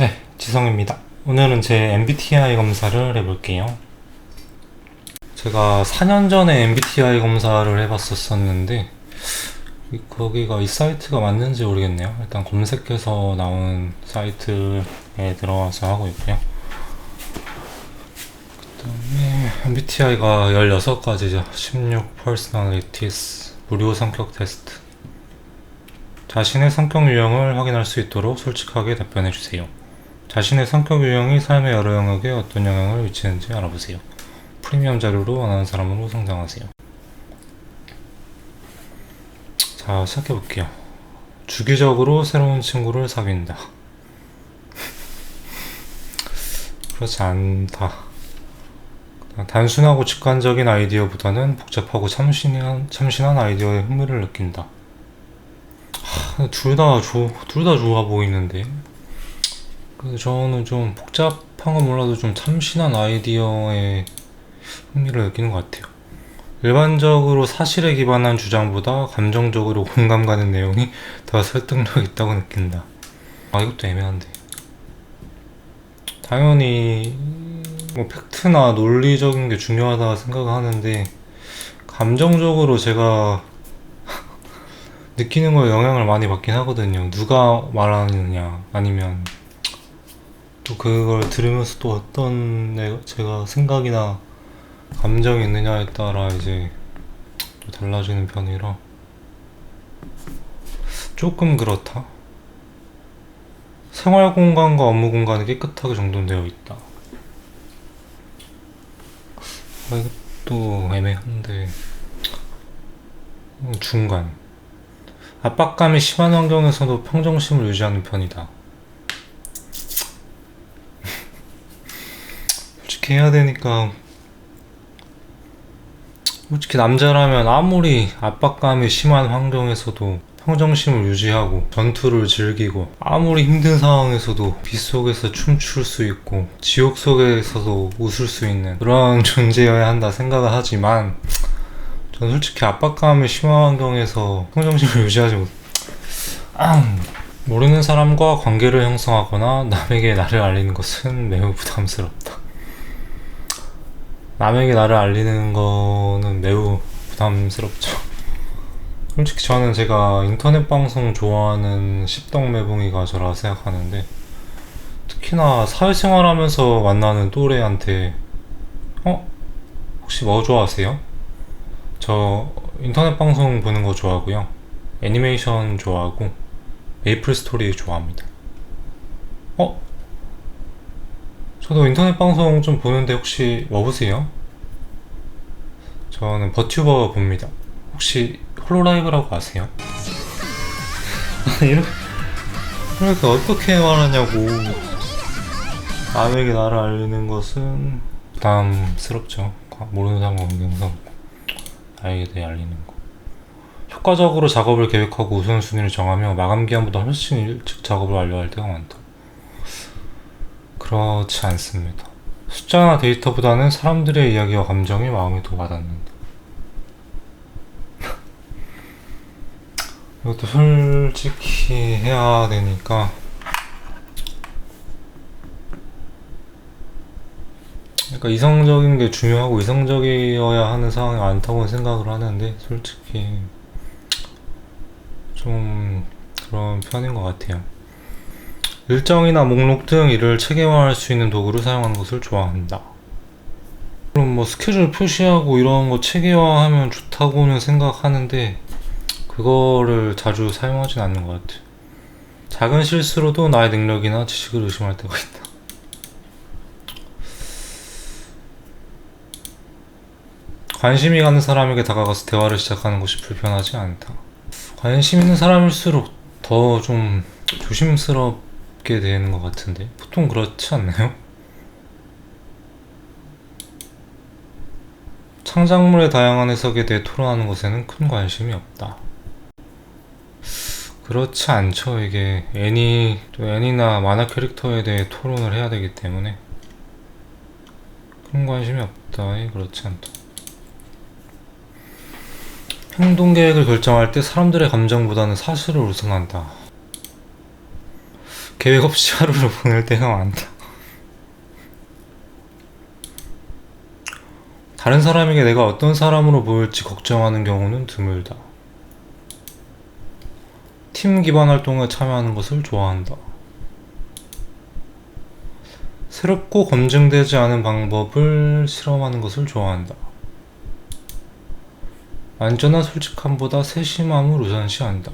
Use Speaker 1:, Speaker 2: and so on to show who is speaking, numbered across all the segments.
Speaker 1: 네, 지성입니다. 오늘은 제 MBTI 검사를 해볼게요. 제가 4년 전에 MBTI 검사를 해봤었었는데, 이- 거기가 이 사이트가 맞는지 모르겠네요. 일단 검색해서 나온 사이트에 들어와서 하고 있고요. 그 다음에 MBTI가 16가지죠. 16 Personalities 무료 성격 테스트. 자신의 성격 유형을 확인할 수 있도록 솔직하게 답변해 주세요. 자신의 성격 유형이 삶의 여러 영역에 어떤 영향을 미치는지 알아보세요. 프리미엄 자료로 원하는 사람으로 성장하세요. 자, 시작해 볼게요. 주기적으로 새로운 친구를 사귄다. 그렇지 않다. 단순하고 직관적인 아이디어보다는 복잡하고 참신한, 참신한 아이디어에 흥미를 느낀다. 둘 다 좋, 둘다 좋아 보이는데. 그 저는 좀 복잡한 건 몰라도 좀 참신한 아이디어에 흥미를 느끼는 것 같아요. 일반적으로 사실에 기반한 주장보다 감정적으로 공감 가는 내용이 더 설득력 있다고 느낀다. 아, 이것도 애매한데. 당연히, 뭐, 팩트나 논리적인 게 중요하다 생각하는데, 감정적으로 제가 느끼는 거에 영향을 많이 받긴 하거든요. 누가 말하느냐, 아니면 또 그걸 들으면서 또 어떤 내- 제가 생각이나 감정이 있느냐에 따라 이제 또 달라지는 편이라 조금 그렇다. 생활 공간과 업무 공간이 깨끗하게 정돈되어 있다. 아, 이것도 애매한데 음, 중간. 압박감이 심한 환경에서도 평정심을 유지하는 편이다. 솔직히 해야 되니까 솔직히 남자라면 아무리 압박감이 심한 환경에서도 평정심을 유지하고 전투를 즐기고 아무리 힘든 상황에서도 빛 속에서 춤출 수 있고 지옥 속에서도 웃을 수 있는 그런 존재여야 한다 생각을 하지만 전 솔직히 압박감이 심한 환경에서 평정심을 유지하지 못 아, 모르는 사람과 관계를 형성하거나 남에게 나를 알리는 것은 매우 부담스럽다. 남에게 나를 알리는 거는 매우 부담스럽죠. 솔직히 저는 제가 인터넷 방송 좋아하는 십덕 매봉이가 저라 생각하는데 특히나 사회생활 하면서 만나는 또래한테 어? 혹시 뭐 좋아하세요? 저 인터넷 방송 보는 거 좋아하고요. 애니메이션 좋아하고 메이플 스토리 좋아합니다. 어? 저도 인터넷 방송 좀 보는데 혹시 뭐 보세요? 저는 버튜버 봅니다. 혹시 홀로라이브라고 아세요? 이렇게, 이렇게 어떻게 말하냐고. 남에게 나를 알리는 것은 부담스럽죠. 모르는 사람과 관계에서 나에게 알리는 거. 효과적으로 작업을 계획하고 우선순위를 정하며 마감 기한보다 훨씬 일찍 작업을 완료할 때가 많다. 그렇지 않습니다. 숫자나 데이터보다는 사람들의 이야기와 감정이 마음에 더 와닿는다. 이것도 솔직히 해야 되니까 그러니까 이성적인 게 중요하고 이성적이어야 하는 상황이 많다고 생각을 하는데 솔직히 좀 그런 편인 것 같아요. 일정이나 목록 등 일을 체계화할 수 있는 도구를 사용하는 것을 좋아한다. 그럼 뭐 스케줄 표시하고 이런 거 체계화하면 좋다고는 생각하는데 그거를 자주 사용하진 않는 것 같아요. 작은 실수로도 나의 능력이나 지식을 의심할 때가 있다. 관심이 가는 사람에게 다가가서 대화를 시작하는 것이 불편하지 않다. 관심 있는 사람일수록 더 좀 조심스럽 게 되는 것 같은데 보통 그렇지 않나요? 창작물의 다양한 해석에 대해 토론하는 것에는 큰 관심이 없다. 그렇지 않죠. 이게 애니 또 애니나 만화 캐릭터에 대해 토론을 해야 되기 때문에 큰 관심이 없다. 예, 그렇지 않다. 행동 계획을 결정할 때 사람들의 감정보다는 사실을 우선한다. 계획 없이 하루를 보낼 때가 많다. 다른 사람에게 내가 어떤 사람으로 보일지 걱정하는 경우는 드물다. 팀 기반 활동에 참여하는 것을 좋아한다. 새롭고 검증되지 않은 방법을 실험하는 것을 좋아한다. 안전한 솔직함보다 세심함을 우선시한다.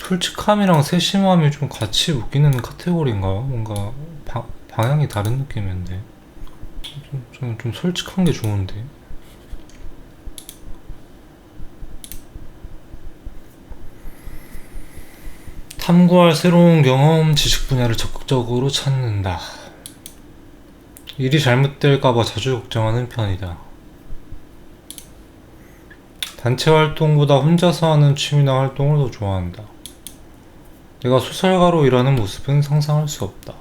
Speaker 1: 솔직함이랑 세심함이 좀 같이 묶이는 카테고리인가요? 뭔가 바- 방향이 다른 느낌인데. 좀, 좀, 좀 솔직한 게 좋은데. 탐구할 새로운 경험, 지식 분야를 적극적으로 찾는다. 일이 잘못될까봐 자주 걱정하는 편이다. 단체 활동보다 혼자서 하는 취미나 활동을 더 좋아한다. 내가 소설가로 일하는 모습은 상상할 수 없다.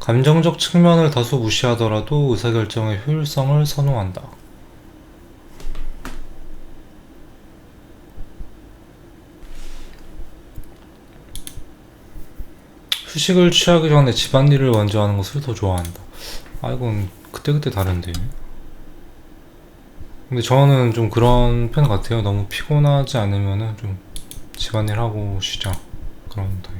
Speaker 1: 감정적 측면을 다소 무시하더라도 의사결정의 효율성을 선호한다. 휴식을 취하기 전에 집안일을 먼저 하는 것을 더 좋아한다. 아, 이건 그때그때 다른데. 근데 저는 좀 그런 편 같아요. 너무 피곤하지 않으면은 좀 집안일 하고 쉬자. 그런 타입.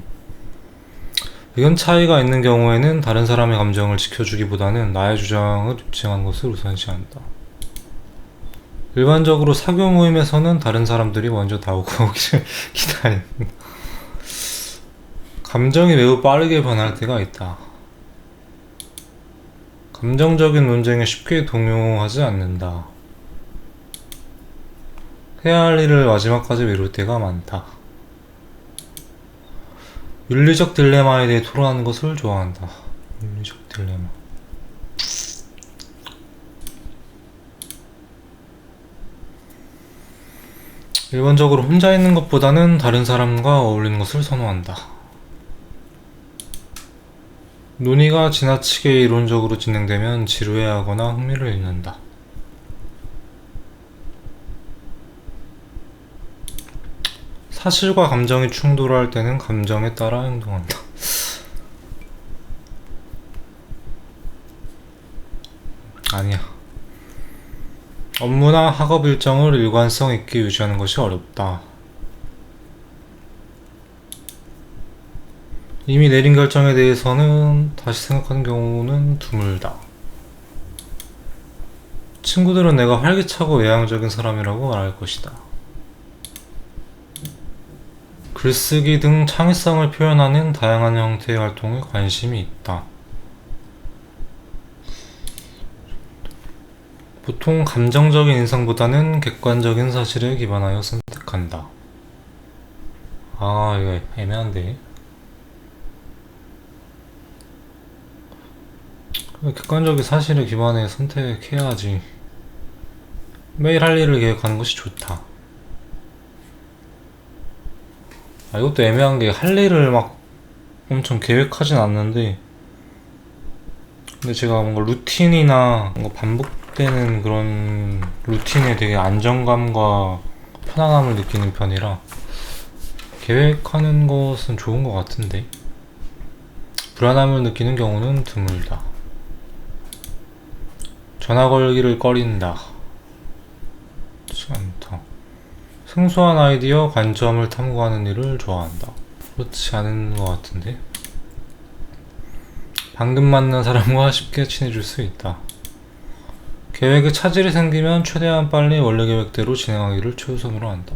Speaker 1: 의견 차이가 있는 경우에는 다른 사람의 감정을 지켜주기보다는 나의 주장을 입증하는 것을 우선시한다. 일반적으로 사교 모임에서는 다른 사람들이 먼저 나오고 오기를 기다린다. 감정이 매우 빠르게 변할 때가 있다. 감정적인 논쟁에 쉽게 동요하지 않는다. 해야 할 일을 마지막까지 미룰 때가 많다. 윤리적 딜레마에 대해 토론하는 것을 좋아한다. 윤리적 딜레마. 일반적으로 혼자 있는 것보다는 다른 사람과 어울리는 것을 선호한다. 논의가 지나치게 이론적으로 진행되면 지루해하거나 흥미를 잃는다. 사실과 감정이 충돌할 때는 감정에 따라 행동한다. 아니야. 업무나 학업 일정을 일관성 있게 유지하는 것이 어렵다. 이미 내린 결정에 대해서는 다시 생각하는 경우는 드물다. 친구들은 내가 활기차고 외향적인 사람이라고 말할 것이다. 글쓰기 등 창의성을 표현하는 다양한 형태의 활동에 관심이 있다. 보통 감정적인 인상보다는 객관적인 사실에 기반하여 선택한다. 아, 이거 애매한데. 객관적인 사실에 기반해 선택해야지. 매일 할 일을 계획하는 것이 좋다. 아, 이것도 애매한 게 할 일을 막 엄청 계획하진 않는데, 근데 제가 뭔가 루틴이나 뭔가 반복되는 그런 루틴에 되게 안정감과 편안함을 느끼는 편이라 계획하는 것은 좋은 것 같은데, 불안함을 느끼는 경우는 드물다. 전화 걸기를 꺼린다. 않다. 생소한 아이디어, 관점을 탐구하는 일을 좋아한다. 그렇지 않은 것 같은데? 방금 만난 사람과 쉽게 친해질 수 있다. 계획에 차질이 생기면 최대한 빨리 원래 계획대로 진행하기를 최우선으로 한다.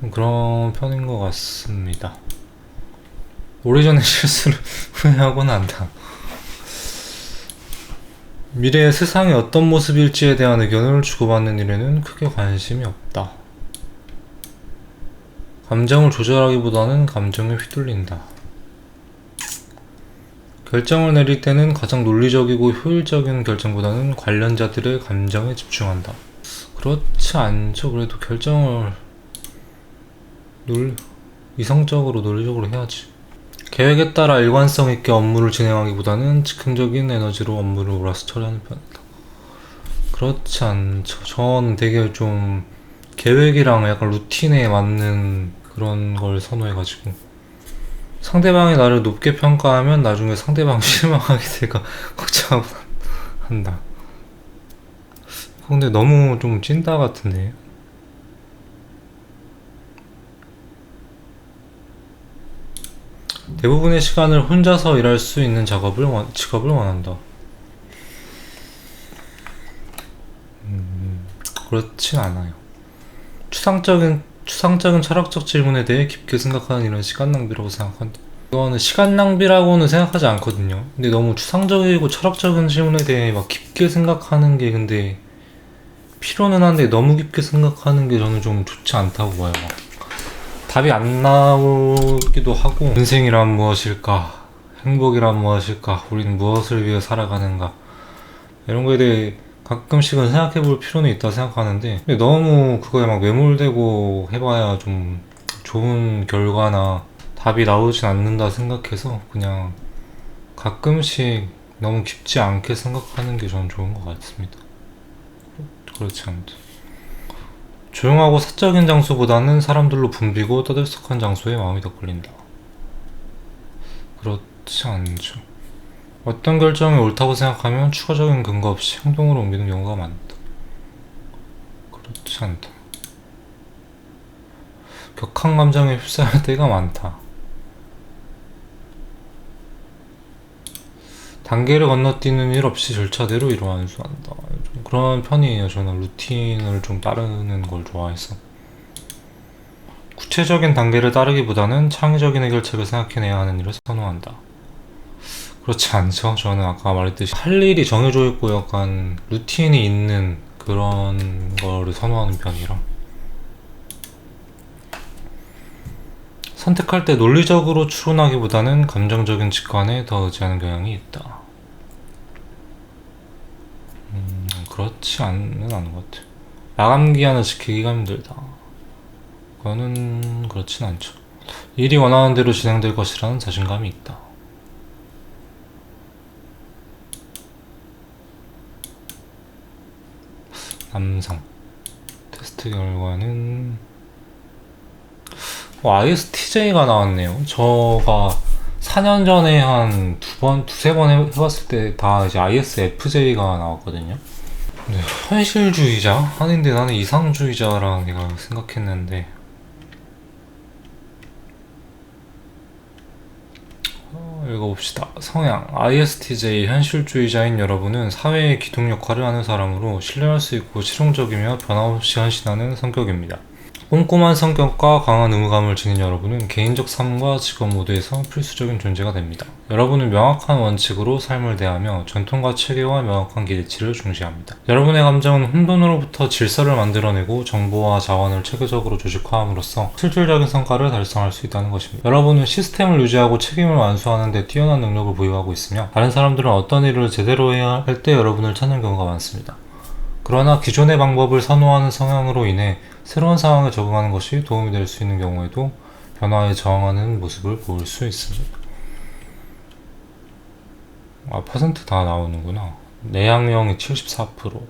Speaker 1: 좀 그런 편인 것 같습니다. 오래전에 실수를 후회하곤 한다. 미래의 세상이 어떤 모습일지에 대한 의견을 주고받는 일에는 크게 관심이 없다. 감정을 조절하기보다는 감정에 휘둘린다. 결정을 내릴 때는 가장 논리적이고 효율적인 결정보다는 관련자들의 감정에 집중한다. 그렇지 않죠. 그래도 결정을 논 이성적으로 논리적으로 해야지. 계획에 따라 일관성 있게 업무를 진행하기보다는 즉흥적인 에너지로 업무를 몰아서 처리하는 편이다. 그렇지 않죠. 저는 되게 좀 계획이랑 약간 루틴에 맞는 그런 걸 선호해가지고 상대방이 나를 높게 평가하면 나중에 상대방 실망하게 될까 걱정한다. 근데 너무 좀 찐따 같은데. 대부분의 시간을 혼자서 일할 수 있는 작업을 원, 직업을 원한다. 음, 그렇진 않아요. 추상적인 추상적인 철학적 질문에 대해 깊게 생각하는 이런 시간 낭비라고 생각한다. 이거는 시간 낭비라고는 생각하지 않거든요. 근데 너무 추상적이고 철학적인 질문에 대해 막 깊게 생각하는 게 근데 필요는 한데 너무 깊게 생각하는 게 저는 좀 좋지 않다고 봐요. 막. 답이 안 나오기도 하고 인생이란 무엇일까? 행복이란 무엇일까? 우리는 무엇을 위해 살아가는가? 이런 거에 대해 가끔씩은 생각해 볼 필요는 있다 생각하는데 근데 너무 그거에 막 매몰되고 해봐야 좀 좋은 결과나 답이 나오진 않는다 생각해서 그냥 가끔씩 너무 깊지 않게 생각하는 게 저는 좋은 것 같습니다. 그렇지 않다. 조용하고 사적인 장소보다는 사람들로 붐비고 떠들썩한 장소에 마음이 더 끌린다. 그렇지 않죠. 어떤 결정이 옳다고 생각하면 추가적인 근거 없이 행동으로 옮기는 경우가 많다. 그렇지 않다. 격한 감정에 휩싸일 때가 많다. 단계를 건너뛰는 일 없이 절차대로 일을 완수한다. 좀 그런 편이에요. 저는 루틴을 좀 따르는 걸 좋아해서. 구체적인 단계를 따르기보다는 창의적인 해결책을 생각해내야 하는 일을 선호한다. 그렇지 않죠. 저는 아까 말했듯이 할 일이 정해져 있고 약간 루틴이 있는 그런 거를 선호하는 편이라. 선택할 때 논리적으로 추론하기보다는 감정적인 직관에 더 의지하는 경향이 있다. 음, 그렇지 않는 않은 것 같아. 마감 기한을 지키기가 힘들다. 그거는 그렇진 않죠. 일이 원하는 대로 진행될 것이라는 자신감이 있다. 남성 테스트 결과는 어, ISTJ가 나왔네요. 저가 4년 전에 한 두 번, 두세 번 해- 해봤을 때 다 이제 ISFJ가 나왔거든요. 네, 현실주의자? 아닌데 나는 이상주의자랑 내가 생각했는데. 읽어봅시다. 성향. ISTJ 현실주의자인 여러분은 사회의 기둥 역할을 하는 사람으로 신뢰할 수 있고 실용적이며 변함없이 헌신하는 성격입니다. 꼼꼼한 성격과 강한 의무감을 지닌 여러분은 개인적 삶과 직업 모두에서 필수적인 존재가 됩니다. 여러분은 명확한 원칙으로 삶을 대하며 전통과 체계와 명확한 기대치를 중시합니다. 여러분의 감정은 혼돈으로부터 질서를 만들어내고 정보와 자원을 체계적으로 조직화함으로써 실질적인 성과를 달성할 수 있다는 것입니다. 여러분은 시스템을 유지하고 책임을 완수하는 데 뛰어난 능력을 보유하고 있으며 다른 사람들은 어떤 일을 제대로 해야 할 때 여러분을 찾는 경우가 많습니다. 그러나 기존의 방법을 선호하는 성향으로 인해 새로운 상황에 적응하는 것이 도움이 될 수 있는 경우에도 변화에 저항하는 모습을 보일 수 있습니다. 아, 퍼센트 다 나오는구나. 내향형이 74%.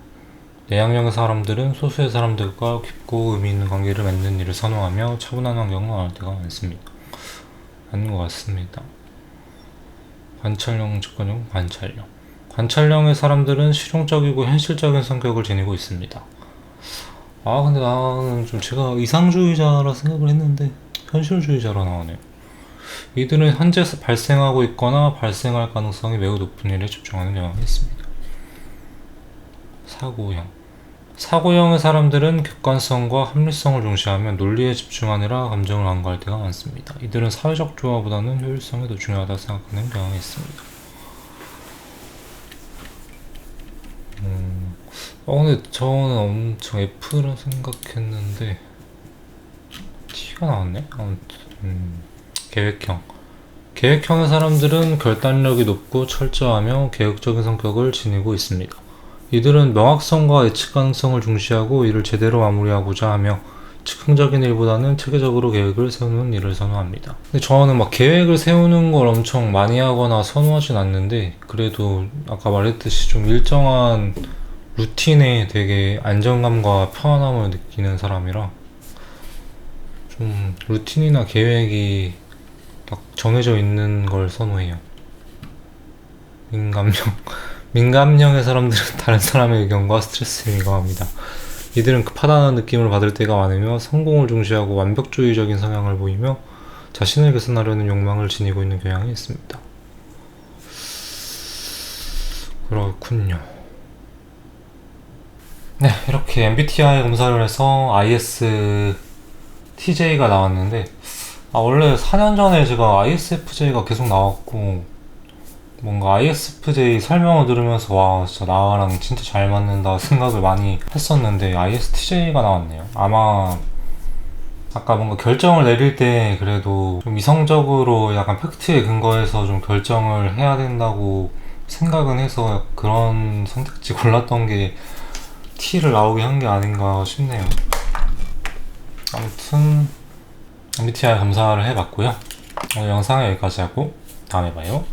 Speaker 1: 내향형의 사람들은 소수의 사람들과 깊고 의미 있는 관계를 맺는 일을 선호하며 차분한 환경을 원할 때가 많습니다. 맞는 것 같습니다. 관찰형, 접근형, 관찰형. 관찰형의 사람들은 실용적이고 현실적인 성격을 지니고 있습니다. 아 근데 나는 좀 제가 이상주의자라 생각을 했는데 현실주의자라 나오네요. 이들은 현재 발생하고 있거나 발생할 가능성이 매우 높은 일에 집중하는 경향이 있습니다. 사고형 사고형의 사람들은 객관성과 합리성을 중시하며 논리에 집중하느라 감정을 간과할 때가 많습니다. 이들은 사회적 조화보다는 효율성이 더 중요하다 생각하는 경향이 있습니다. 어 근데 저는 엄청 F라 생각했는데 T가 나왔네. 아무튼 음, 계획형. 계획형의 사람들은 결단력이 높고 철저하며 계획적인 성격을 지니고 있습니다. 이들은 명확성과 예측 가능성을 중시하고 이를 제대로 마무리하고자 하며 즉흥적인 일보다는 체계적으로 계획을 세우는 일을 선호합니다. 근데 저는 막 계획을 세우는 걸 엄청 많이 하거나 선호하진 않는데 그래도 아까 말했듯이 좀 일정한 루틴에 되게 안정감과 편안함을 느끼는 사람이라 좀 루틴이나 계획이 딱 정해져 있는 걸 선호해요. 민감형. 민감형의 사람들은 다른 사람의 의견과 스트레스에 민감합니다. 이들은 급하다는 느낌을 받을 때가 많으며 성공을 중시하고 완벽주의적인 성향을 보이며 자신을 개선하려는 욕망을 지니고 있는 경향이 있습니다. 그렇군요. 네, 이렇게 MBTI 검사를 해서 ISTJ가 나왔는데, 아, 원래 4년 전에 제가 ISFJ가 계속 나왔고, 뭔가 ISFJ 설명을 들으면서, 와, 진짜 나랑 진짜 잘 맞는다 생각을 많이 했었는데, ISTJ가 나왔네요. 아마, 아까 뭔가 결정을 내릴 때 그래도 좀 이성적으로 약간 팩트에 근거해서 좀 결정을 해야 된다고 생각은 해서 그런 선택지 골랐던 게 T를 나오게 한 게 아닌가 싶네요. 아무튼 MBTI 검사를 해봤고요. 오늘 영상은 여기까지 하고 다음에 봐요.